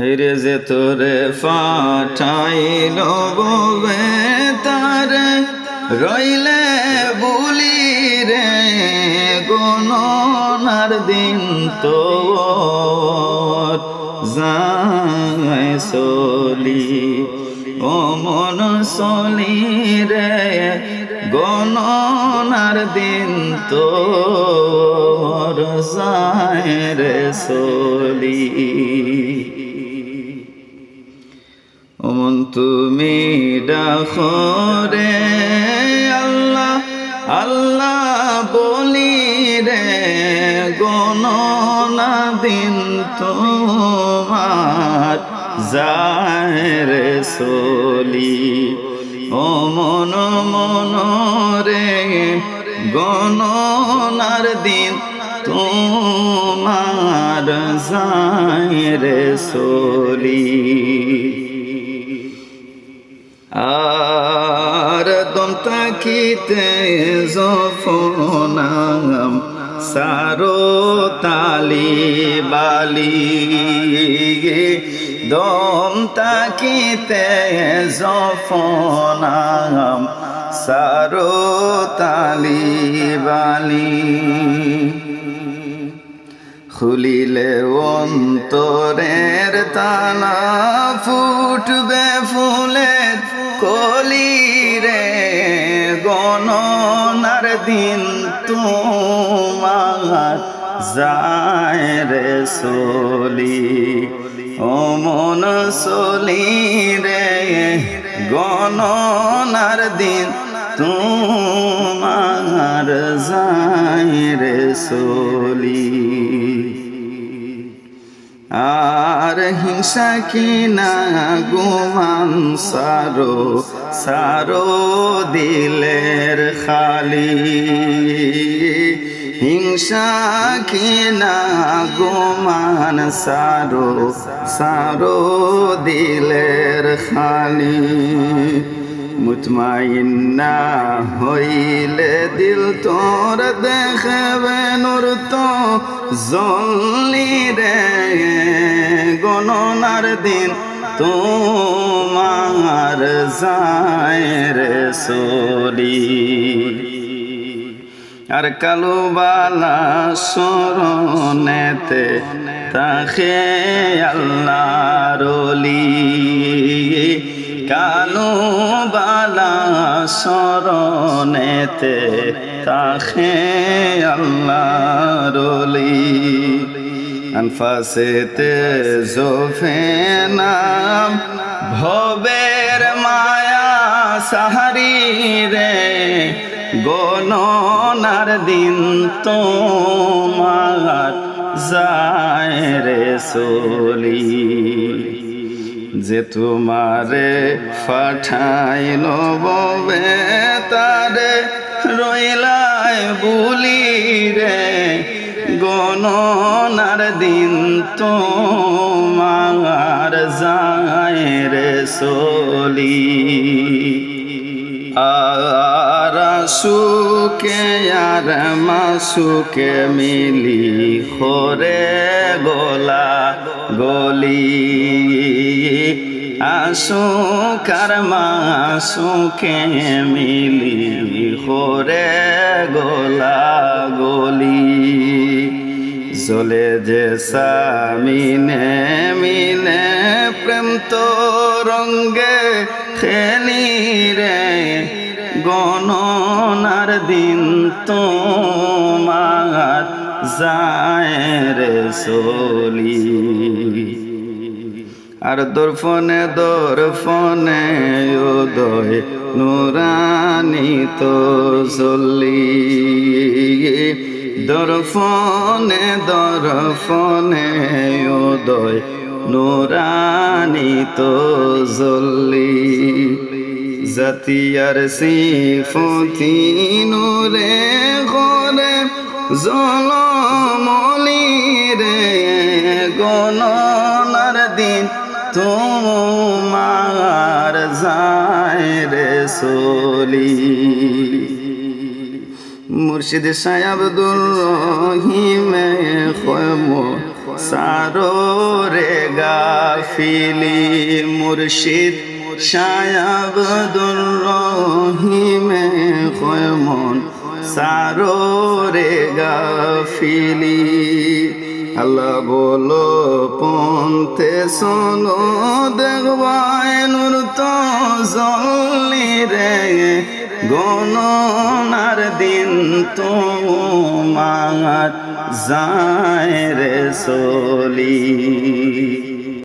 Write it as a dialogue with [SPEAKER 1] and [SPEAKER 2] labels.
[SPEAKER 1] হেরে যে তোরে ফাটাইল ববে তার রইলে বলি রে গণনার দিন তো যায় চলি। ও মন চলি রে গণনার দিন তো যায় রে চলি। তুমি ডাকরে আল্লাহ আল্লাহ বলি রে, গণনা দিন তোমার যায় রে চলি ও মন মন রে, গণনার দিন তোমার যায় রে চলি দন্তাকিতে জফনাম, সারো তালি বালি। দম তাকিতে জফনাম, সারো তালি বালি। খুলিলে অন্তরের তালা ফুটবে ফুলে কলি দিন তোমার যায় রে সলি, ও মন সলি রে, গণনার দিন তোমার যায় রে সলি। আর হিংসা কি না গুমান সারো সারো দিলের খালি। হিংসা কি না গুমান সারো সারো দিলের খালি। মুতমাইন্না হইলে দিল তোর দেখবে নূর তো জলি রে। গণনার দিন তোমার যায় সরি। আর কালো বালা সরনেতে তাকে আল্লাহ রলি কালো বালা সরনেতে তাকে আল্লাহ রলি আনফাসেতে জোফে নাম, ভবের মায়া সাহারি রে, গণনার দিন তোমার যায় রে চলি যে তোমারে ফাঠাইল ববে তারে রইলায় বুলি রে গণনার দিন তোমার যায় রে চলি আর সুকে আর মাসুকে মিলি খরে গোলা গলি। আসু কার মাসুকে মিলি খরে গোলা গলি জলে যে সামিনে মিনে প্রেম তো রঙ্গে খেলি রে গণনার দিন তোমার যায় রে চলি আর দর্ফনে দর্ফনে উদয় নুরানি তো চলি। দর্ফনে দর্ফনে উদয় নুরানি তো জল্লি জাতিয়ার সিফতি নুরে ঘরে জলমলি রে গণনার দিন তোমার যায় রে সলি। মুর্শিদ আব্দুর রহিমে খয়ম সারো রে গাফিলি। মুর্শিদ শায়াবদুর রহিমে কয় মন সারো রে গাফিলি। আল্লাহ বলো, পন্থে শোনো দেখবায় নুর তো জলি রে। গণনার দিন তোমার যায় রে সলি।